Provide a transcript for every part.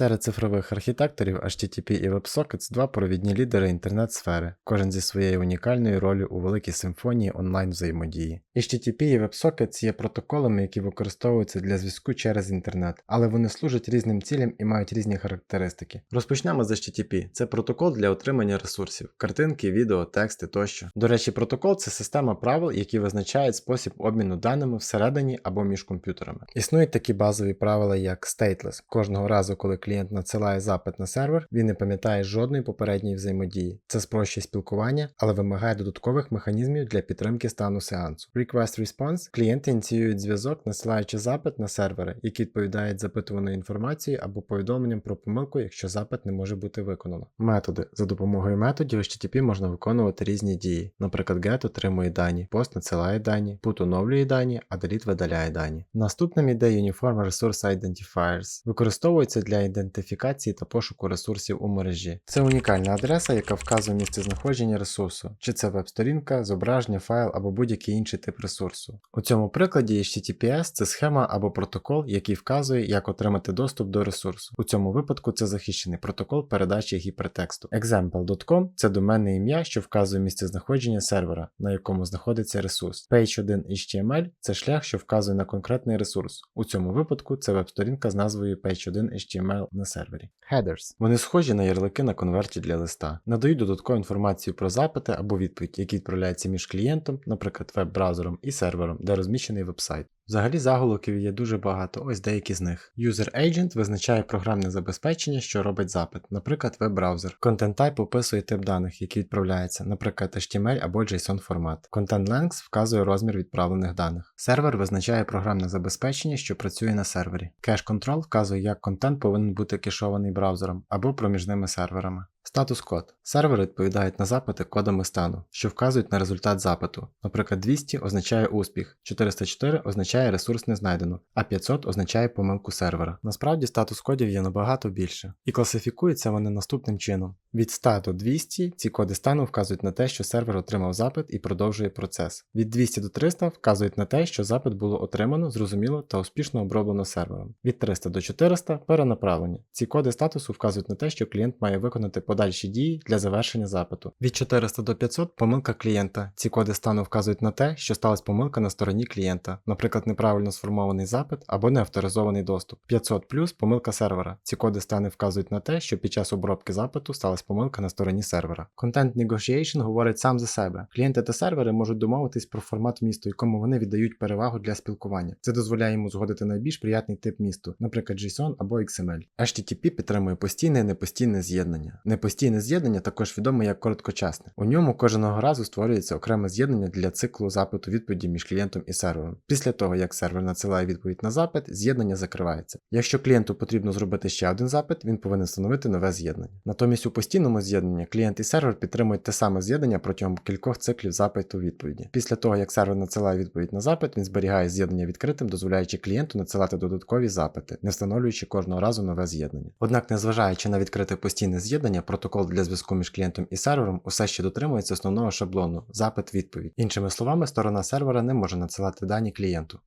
Серед цифрових архітекторів HTTP і WebSockets два провідні лідери інтернет-сфери, кожен зі своєю унікальною ролью у великій симфонії онлайн взаємодії. HTTP і WebSockets є протоколами, які використовуються для зв'язку через інтернет, але вони служать різним цілям і мають різні характеристики. Розпочнемо з HTTP. Це протокол для отримання ресурсів, картинки, відео, тексти тощо. До речі, протокол це система правил, які визначають спосіб обміну даними всередині або між комп'ютерами. Існують такі базові правила, як stateless. Кожного разу, коли клієнт надсилає запит на сервер, він не пам'ятає жодної попередньої взаємодії. Це спрощує спілкування, але вимагає додаткових механізмів для підтримки стану сеансу. Request Response клієнти ініціюють зв'язок, насилаючи запит на сервери, які відповідають запитуваною інформацією або повідомленням про помилку, якщо запит не може бути виконано. Методи за допомогою методів HTTP можна виконувати різні дії. Наприклад, GET отримує дані, POST надсилає дані, PUT оновлює дані, а DELETE видаляє дані. Наступним іде Uniform Resource Identifiers. Використовується для ідентифікації та пошуку ресурсів у мережі. Це унікальна адреса, яка вказує місце знаходження ресурсу, чи це веб-сторінка, зображення, файл або будь-який інший тип ресурсу. У цьому прикладі HTTPS це схема або протокол, який вказує, як отримати доступ до ресурсу. У цьому випадку це захищений протокол передачі гіпертексту. Example.com це доменне ім'я, що вказує місце знаходження сервера, на якому знаходиться ресурс. Page1HTML це шлях, що вказує на конкретний ресурс. У цьому випадку це веб-сторінка з назвою Page1HTML на сервері. Headers. Вони схожі на ярлики на конверті для листа, надають додаткову інформацію про запити або відповідь, які відправляються між клієнтом, наприклад, веб-браузером і сервером, де розміщений веб-сайт. Взагалі заголовків є дуже багато, ось деякі з них. User Agent визначає програмне забезпечення, що робить запит, наприклад, веб-браузер. Content Type описує тип даних, які відправляються, наприклад, HTML або JSON формат. Content Length вказує розмір відправлених даних. Сервер визначає програмне забезпечення, що працює на сервері. Cache Control вказує, як контент повинен бути кешований браузером або проміжними серверами. Статус код. Сервери відповідають на запити кодами стану, що вказують на результат запиту. Наприклад, 200 означає успіх, 404 означає ресурс не знайдено, а 500 означає помилку сервера. Насправді статус кодів є набагато більше, і класифікуються вони наступним чином. Від 100 до 200 ці коди стану вказують на те, що сервер отримав запит і продовжує процес. Від 200 до 300 вказують на те, що запит було отримано, зрозуміло та успішно оброблено сервером. Від 300 до 400 перенаправлення. Ці коди статусу вказують на те, що клієнт має виконати подальші дії для завершення запиту. Від 400 до 500 помилка клієнта. Ці коди стану вказують на те, що сталася помилка на стороні клієнта, наприклад, неправильно сформований запит або неавторизований доступ. 500 плюс помилка сервера. Ці коди стани вказують на те, що під час обробки запиту сталася помилка на стороні сервера. Content Negotiation говорить сам за себе. Клієнти та сервери можуть домовитись про формат місту, якому вони віддають перевагу для спілкування. Це дозволяє йому згодити найбільш приятний тип місту, наприклад, JSON або XML. HTTP підтримує постійне і непостійне з'єднання. Непостійне з'єднання також відоме як короткочасне. У ньому кожного разу створюється окреме з'єднання для циклу запиту відповіді між клієнтом і сервером. Після того, як сервер надсилає відповідь на запит, з'єднання закривається. Якщо клієнту потрібно зробити ще один запит, він повинен встановити нове з'єднання. Натомість у постійному з'єднанні клієнт і сервер підтримують те саме з'єднання протягом кількох циклів запиту відповіді. Після того, як сервер надсилає відповідь на запит, він зберігає з'єднання відкритим, дозволяючи клієнту надсилати додаткові запити, не встановлюючи кожного разу нове з'єднання. Однак, незважаючи на відкрите постійне з'єднання, протокол для зв'язку між клієнтом і сервером усе ще дотримується основного шаблону запит-відповідь. Іншими словами, сторона сервера не може надсилати дані клієнту.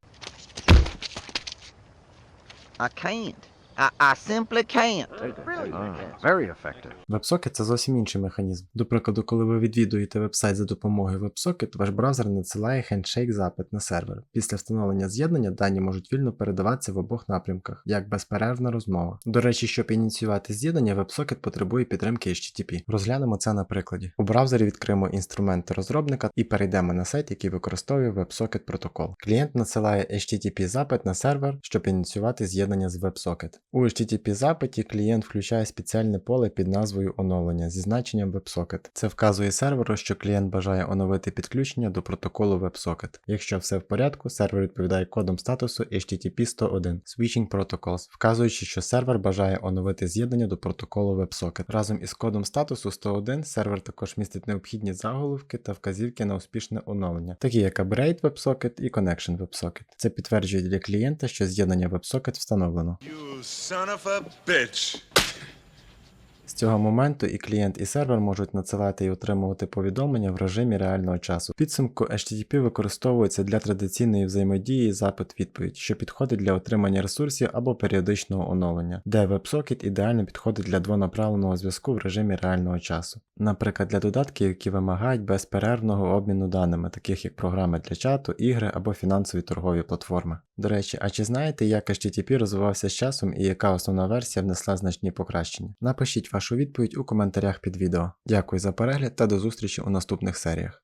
I can't. I, I simply can't. Very effective. WebSocket це зовсім інший механізм. До прикладу, коли ви відвідуєте веб-сайт за допомогою WebSocket, ваш браузер надсилає хендшейк запит на сервер. Після встановлення з'єднання дані можуть вільно передаватися в обох напрямках, як безперервна розмова. До речі, щоб ініціювати з'єднання, WebSocket потребує підтримки HTTP. Розглянемо це на прикладі. У браузері відкриємо інструменти розробника і перейдемо на сайт, який використовує WebSocket протокол. Клієнт надсилає HTTP запит на сервер, щоб ініціювати з'єднання з WebSocket. У HTTP запиті клієнт включає спеціальне поле під назвою оновлення зі значенням WebSocket. Це вказує серверу, що клієнт бажає оновити підключення до протоколу WebSocket. Якщо все в порядку, сервер відповідає кодом статусу HTTP 101 Switching Protocols, вказуючи, що сервер бажає оновити з'єднання до протоколу WebSocket. Разом із кодом статусу 101 сервер також містить необхідні заголовки та вказівки на успішне оновлення, такі як Upgrade WebSocket і Connection WebSocket. Це підтверджує для клієнта, що з'єднання WebSocket встановлено. You son of a bitch. З цього моменту і клієнт, і сервер можуть надсилати і отримувати повідомлення в режимі реального часу. В підсумку HTTP використовується для традиційної взаємодії запит-відповідь, що підходить для отримання ресурсів або періодичного оновлення, де WebSocket ідеально підходить для двонаправленого зв'язку в режимі реального часу. Наприклад, для додатків, які вимагають безперервного обміну даними, таких як програми для чату, ігри або фінансові торгові платформи. До речі, а чи знаєте, як HTTP розвивався з часом і яка основна версія внесла значні покращення? Напишіть вашу відповідь у коментарях під відео. Дякую за перегляд та до зустрічі у наступних серіях.